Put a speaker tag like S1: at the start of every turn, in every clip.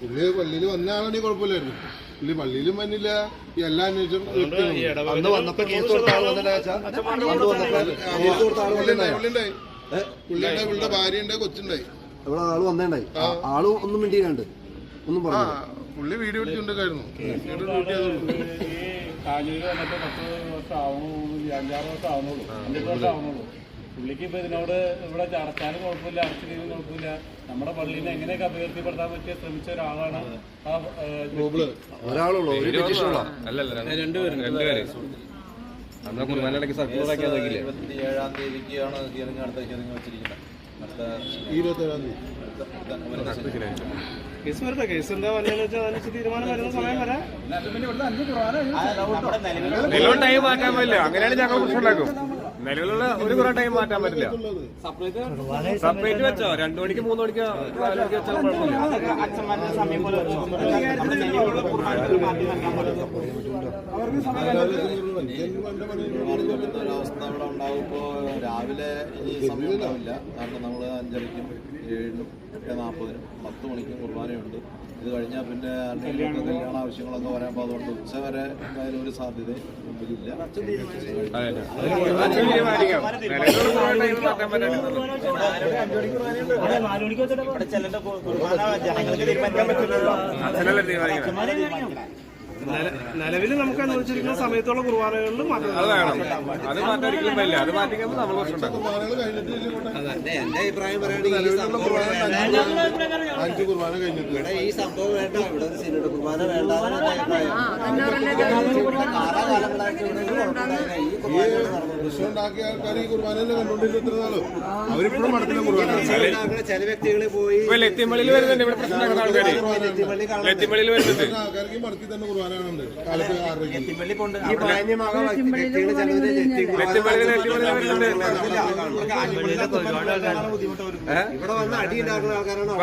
S1: പുള്ളി പള്ളിയിൽ വന്ന ആളാണെങ്കിൽ കുഴപ്പമില്ലായിരുന്നു. പുള്ളി പള്ളിയിലും വന്നില്ല. ഈ എല്ലാ അന്വേഷണം? പുള്ളിണ്ടായി പുള്ളിയുടെ ഭാര്യയുണ്ട് കൊച്ചുണ്ടായി.
S2: ഇവിടെ ആൾ വന്നേണ്ടായി. ആൾ ഒന്നും മിണ്ടിയിട്ടുണ്ട് ഒന്നും
S1: ആ
S2: പറഞ്ഞു
S1: പുള്ളി വീഡിയോ
S3: കാഞ്ഞൂര് വന്നിട്ട് പത്ത് ആവുന്നുള്ളൂ. അഞ്ചാറ് വർഷം ആവുന്നുള്ളൂ. പുള്ളിക്ക് ഇപ്പൊ ഇതിനോട് ഇവിടെ അടച്ചാലും കുഴപ്പമില്ല അടച്ചില്ലെങ്കിലും കുഴപ്പമില്ല. നമ്മുടെ പള്ളിനെ എങ്ങനെയൊക്കെ അഭിവൃദ്ധിപ്പെടുത്താൻ പറ്റിയ ശ്രമിച്ച ഒരാളാണ് ആ
S2: ഒരാളുള്ളൂ
S4: ഇരുപത്തിയേഴാം തീയതിക്കാണ് ഹിയറിംഗ് അടുത്ത ഹിയറിംഗ് വെച്ചിരിക്കുന്നത്.
S1: ഇരുപത്തേഴാം തീയതി.
S3: കേസ് വരട്ടെ കേസ് എന്താ വന്നതെന്ന് വെച്ചാൽ അതിനനുസരിച്ച് തീരുമാനം വരുന്ന സമയം വരെ.
S5: നിലവിൽ ടൈം പറ്റില്ല. അങ്ങനെയാണ് ഞങ്ങൾ പ്രശ്നമുണ്ടാക്കും നിലവിലുള്ള ഒരു കുറെ ടൈം മാറ്റാൻ പറ്റില്ല. സെപ്പറേറ്റ് വെച്ചോ? രണ്ടു മണിക്ക് മൂന്ന് മണിക്ക് വെച്ചാൽ
S4: രാവിലെ സമയം ഉണ്ടാവില്ല. കാരണം നമ്മൾ അഞ്ചരയ്ക്കും ഏഴിനും എട്ട് നാൽപ്പതിനും പത്ത് മണിക്കും കുർബാനയുണ്ട്. ഇത് കഴിഞ്ഞാൽ പിന്നെ അന്യർക്ക് കല്യാണ ആവശ്യങ്ങളൊക്കെ വരാൻ അതുകൊണ്ട് ഉച്ച വരെ എന്തായാലും ഒരു സാധ്യത മുമ്പിലില്ല
S5: തീരുമാനിക്കാം
S3: നിലവിൽ നമുക്ക് അനുവദിച്ചിരിക്കുന്ന സമയത്തുള്ള
S2: കുർബാനകളിലും.
S1: അഞ്ച് കുർബാന കഴിഞ്ഞിട്ട്.
S2: ഇവിടെ ഈ സംഭവം വേണ്ട. ഇവിടെ ഒരു സീനിയുടെ കുർബാന വേണ്ട
S1: ഉണ്ടാക്കിയ ആൾക്കാർ ഈ കുർബാനല്ലേ കണ്ടോണ്ടിരുന്ന ഇത്ര നാളും. അവരിപ്പോഴും മടത്തില്ല കുർബാന
S2: ചില വ്യക്തികളെ പോയി
S5: ഇപ്പൊ ലത്തിമള്ളിയിൽ വരുന്നുണ്ട്. ഇവിടെ പ്രശ്നം
S2: ആൾക്കാർ കാണാൻ
S5: വരുന്നുണ്ട്.
S1: ആൾക്കാർക്ക് മടക്കി തന്നെ കുർബാന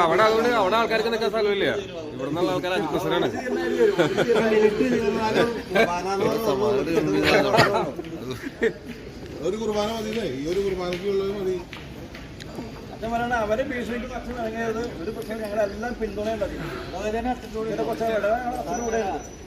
S5: അവിടെ അതുകൊണ്ട് അവിടെ ആൾക്കാർക്ക് നിൽക്കാൻ സ്ഥലമില്ല. ഇവിടെ നിന്നുള്ള ആൾക്കാർ അഞ്ച് പ്രശ്നമാണ്.
S1: ഒരു കുർബാന മതി ഈ ഒരു കുർബാനയ്ക്ക് ഉള്ളത് മതി.
S3: സത്യം പറയണ അവരെ ഭീഷണിക്ക് അച്ഛൻ ഇറങ്ങിയത് ഒരു പക്ഷേ ഞങ്ങളെല്ലാം പിന്തുണയുണ്ടായിരുന്നു അതുപോലെ അച്ഛനോട് അച്ഛന്റെ അച്ഛനൂടെ ഈ ഒന്നോ രണ്ടോ പിള്ളേരെ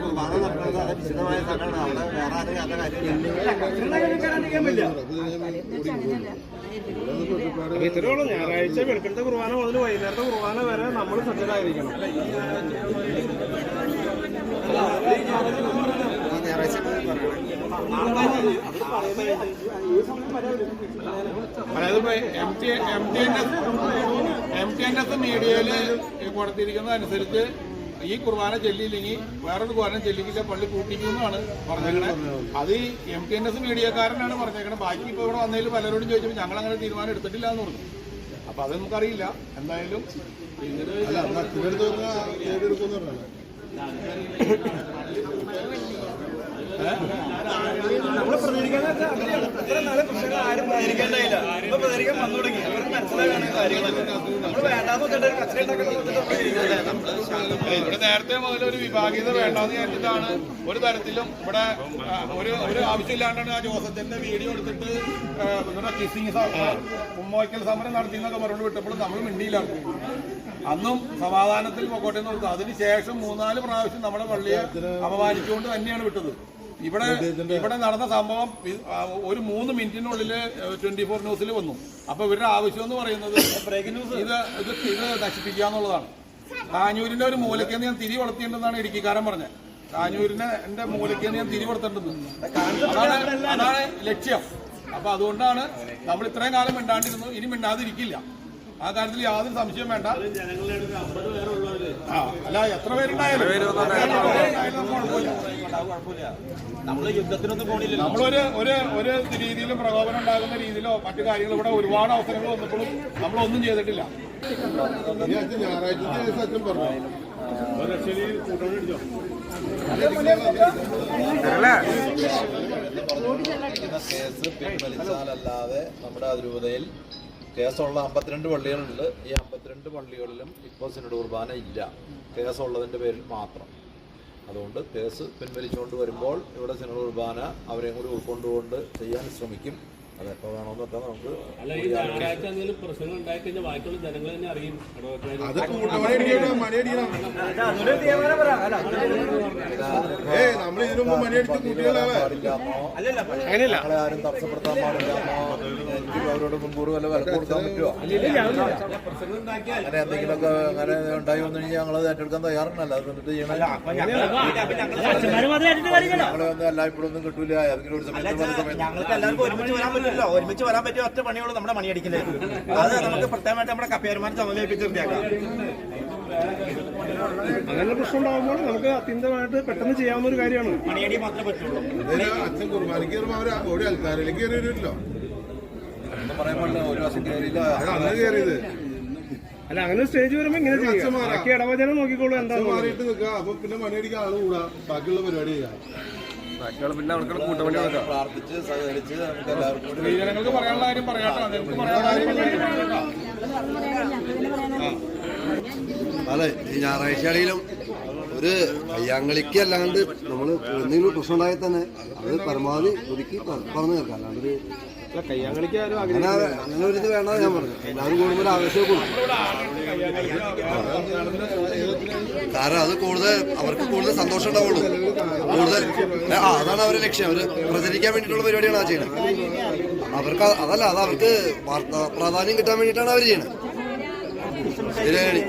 S2: കുർബാന നടക്കുന്നത് അത് വിശദമായ സ്ഥലമാണ് അവിടെ വേറെ ആരും അത് കാര്യമില്ല.
S3: ഇത്രേ ഉള്ളൂ. ഞായറാഴ്ച വെളുപ്പിലത്തെ കുർബാന മുതൽ വൈകുന്നേരത്തെ കുർബാന വരെ നമ്മൾ സജ്ജരായിരിക്കണം.
S6: അതായത് M T M T N S M T N S മീഡിയയിൽ കൊടുത്തിരിക്കുന്നത് അനുസരിച്ച് ഈ കുർബാന ചെല്ലിയില്ലെങ്കിൽ വേറൊരു കുർബാന ചെല്ലിക്കില്ല പള്ളി പൂട്ടിക്കുമെന്നാണ് പറഞ്ഞേക്കണത് അത് എം കെ എൻ എസ് മീഡിയക്കാരനാണ് പറഞ്ഞേക്കണത് ബാക്കി ഇപ്പോൾ ഇവിടെ വന്നതിൽ പലരോടും ചോദിച്ചപ്പോൾ ഞങ്ങൾ അങ്ങനെ തീരുമാനം എടുത്തിട്ടില്ല എന്ന് പറഞ്ഞു. അപ്പൊ അത് നമുക്കറിയില്ല. എന്തായാലും
S3: നാളെ പ്രശ്നങ്ങൾ ആരും പ്രതികരിക്കേണ്ടതില്ല. ഇപ്പൊ പ്രതികരിക്കാൻ വന്നു തുടങ്ങി. നമ്മൾ
S6: ഇവിടെ നേരത്തെ മുതൽ ഒരു വിഭാഗീയത വേണ്ടെന്ന് കേട്ടിട്ടാണ് ഒരു തരത്തിലും ഇവിടെ ഒരു ഒരു ആവശ്യമില്ലാണ്ടാണ് ആ ജോസഫിന്റെ വീഡിയോ എടുത്തിട്ട് ഇവിടെ കിസിങ് ഉമ്മോയ്ക്കൽ സമരം നടത്തി എന്നൊക്കെ പറഞ്ഞു വിട്ടപ്പോൾ നമ്മൾ മിണ്ടിയില്ല. അന്നും സമാധാനത്തിൽ പൊക്കോട്ടെ എന്ന് കൊടുത്തു അതിനുശേഷം മൂന്നാൽ പ്രാവശ്യം നമ്മുടെ പള്ളിയെ അപമാനിച്ചുകൊണ്ട് തന്നെയാണ് വിട്ടത്. ഇവിടെ ഇവിടെ നടന്ന സംഭവം ഒരു മൂന്ന് മിനിറ്റിനുള്ളിൽ ട്വന്റി ഫോർ ന്യൂസിൽ വന്നു. അപ്പൊ ഇവരുടെ ആവശ്യം എന്ന് പറയുന്നത് ഇത് ഇത് ഇത് നശിപ്പിക്കുക എന്നുള്ളതാണ്. കാഞ്ഞൂരിന്റെ ഒരു മൂലക്കെന്ന് ഞാൻ തിരി വളർത്തിയിട്ടുണ്ടെന്നാണ് ഇടുക്കിക്കാരൻ പറഞ്ഞത്. കാഞ്ഞൂരിനെ എന്റെ മൂലക്കെന്ന് ഞാൻ തിരി വളർത്തിട്ടുണ്ടെന്ന് അതാണ് അതാണ് ലക്ഷ്യം. അപ്പൊ അതുകൊണ്ടാണ് നമ്മൾ ഇത്രയും കാലം മിണ്ടാണ്ടിരുന്നു. ഇനി മിണ്ടാതിരിക്കില്ല. ആ കാര്യത്തിൽ യാതൊരു സംശയം വേണ്ട. അല്ല എത്ര പേരുണ്ടായാലും. നമ്മളൊരു ഒരു ഒരു രീതിയിലും പ്രകോപനം ഉണ്ടാകുന്ന രീതിയിലോ മറ്റു കാര്യങ്ങൾ ഇവിടെ ഒരുപാട് അവസരങ്ങൾ വന്നപ്പോഴും നമ്മളൊന്നും ചെയ്തിട്ടില്ല.
S4: കേസ് പിൻവലിച്ചാലല്ലാതെ നമ്മുടെ അതിരൂപതയിൽ കേസുള്ള അമ്പത്തിരണ്ട് പള്ളികളുണ്ട്. ഈ അമ്പത്തിരണ്ട് പള്ളികളിലും ഇപ്പോൾ സിനഡ് കുർബാന ഇല്ല. കേസുള്ളതിന്റെ പേരിൽ മാത്രം. അതുകൊണ്ട് കേസ് പിൻവലിച്ചുകൊണ്ട് വരുമ്പോൾ ഇവിടെ സിനഡ് കുർബാന അവരെയും കൂടി ഉൾക്കൊണ്ടുകൊണ്ട് ചെയ്യാൻ ശ്രമിക്കും. അതെപ്പോൾ വെച്ചാൽ നമുക്ക്
S1: നമ്മൾ ഇതിനു മുമ്പ് കുട്ടികളാവേ
S5: അങ്ങനെയല്ല.
S4: ആരും തടസ്സപ്പെടുത്താൻ പാടില്ല. എനിക്ക് അവരോട് മുൻകൂർ വല്ല വില കൊടുക്കാൻ പറ്റുമോ അങ്ങനെ എന്തെങ്കിലുമൊക്കെ അങ്ങനെ ഉണ്ടായി വന്നു കഴിഞ്ഞാൽ ഞങ്ങൾ ഏറ്റെടുക്കാൻ തയ്യാറല്ല അത് എന്നിട്ട് ചെയ്യണം. ഞങ്ങളെ ഒന്നും എല്ലായ്പ്പോഴും ഒന്നും കിട്ടൂല. ഏതെങ്കിലും ഒരു സമയത്ത് പല സമയത്ത്
S2: എല്ലാവർക്കും ഒരുമിച്ച് വരാൻ പറ്റിയ ഒറ്റ പണിയുള്ളൂ നമ്മുടെ മണിയടിക്കൽ. അത് നമുക്ക് പ്രത്യേകമായിട്ട് നമ്മുടെ കപ്പേരുമാർ ചുമതലയിപ്പിച്ച് നിർത്തിയാക്കാം
S7: അങ്ങനെ പ്രശ്നം ഉണ്ടാകുമ്പോൾ നമുക്ക് അത്യന്തമായിട്ട് പെട്ടെന്ന് ചെയ്യാവുന്ന ഒരു കാര്യമാണ്.
S2: മണിയടി മാത്രമേ പറ്റുള്ളൂ.
S1: അച്ഛൻ കുർബാനയ്ക്ക് കയറുമ്പോ അവർ ഒരു ആൾക്കാരിലേക്ക് കയറി
S4: പറയാൻ പാടില്ല ഒരു വർഷം കയറിയില്ല.
S1: കയറിയത്.
S7: അല്ല അങ്ങനെ സ്റ്റേജ് വരുമ്പോ ഇങ്ങനെ ചെയ്യാം. ഇടവചനം നോക്കിക്കോളൂ എന്താ
S1: മാറിയിട്ട് നിൽക്കുക. അപ്പൊ പിന്നെ മണി അടിക്കാൻ ആൾ കൂടാ. ബാക്കിയുള്ള പരിപാടി ചെയ്യാം.
S5: ബാക്കിയുള്ള പിന്നെ അവർക്ക് കൂട്ടപ്പണി നോക്കാം
S4: പ്രാർത്ഥിച്ച് സഹകരിച്ച് നമുക്ക് എല്ലാവർക്കും കൂടി
S6: പറയാനുള്ള കാര്യം പറയാട്ടോ. പറയാനുള്ള കാര്യം
S8: അതെ ഈ ഞായറാഴ്ചയാണെങ്കിലും ഒരു കയ്യാങ്കളിക്ക് അല്ലാണ്ട് നമ്മൾ എന്തെങ്കിലും പ്രശ്നം ഉണ്ടായാൽ തന്നെ അത് പരമാവധി ഒതുക്കി പറഞ്ഞു തീർക്കാം അല്ലാണ്ട് ഒരു അങ്ങനെ അങ്ങനെ ഒരു ഇത് വേണ്ട ഞാൻ പറഞ്ഞു. എല്ലാവരും കൂടുമ്പോൾ ആവശ്യം ആവേശം കൊടുക്കും കാരണം അത് കൂടുതൽ അവർക്ക് കൂടുതൽ സന്തോഷം ഉണ്ടാവുള്ളൂ. കൂടുതൽ ആ അതാണ് അവരുടെ ലക്ഷ്യം. അവർ പ്രചരിക്കാൻ വേണ്ടിയിട്ടുള്ള പരിപാടിയാണ് ആ ചെയ്യുന്നത്. അവർക്ക് അതല്ല അത് അവർക്ക് വാർത്താ പ്രാധാന്യം കിട്ടാൻ വേണ്ടിയിട്ടാണ് അവർ ചെയ്യുന്നത്. ശരിയാണ്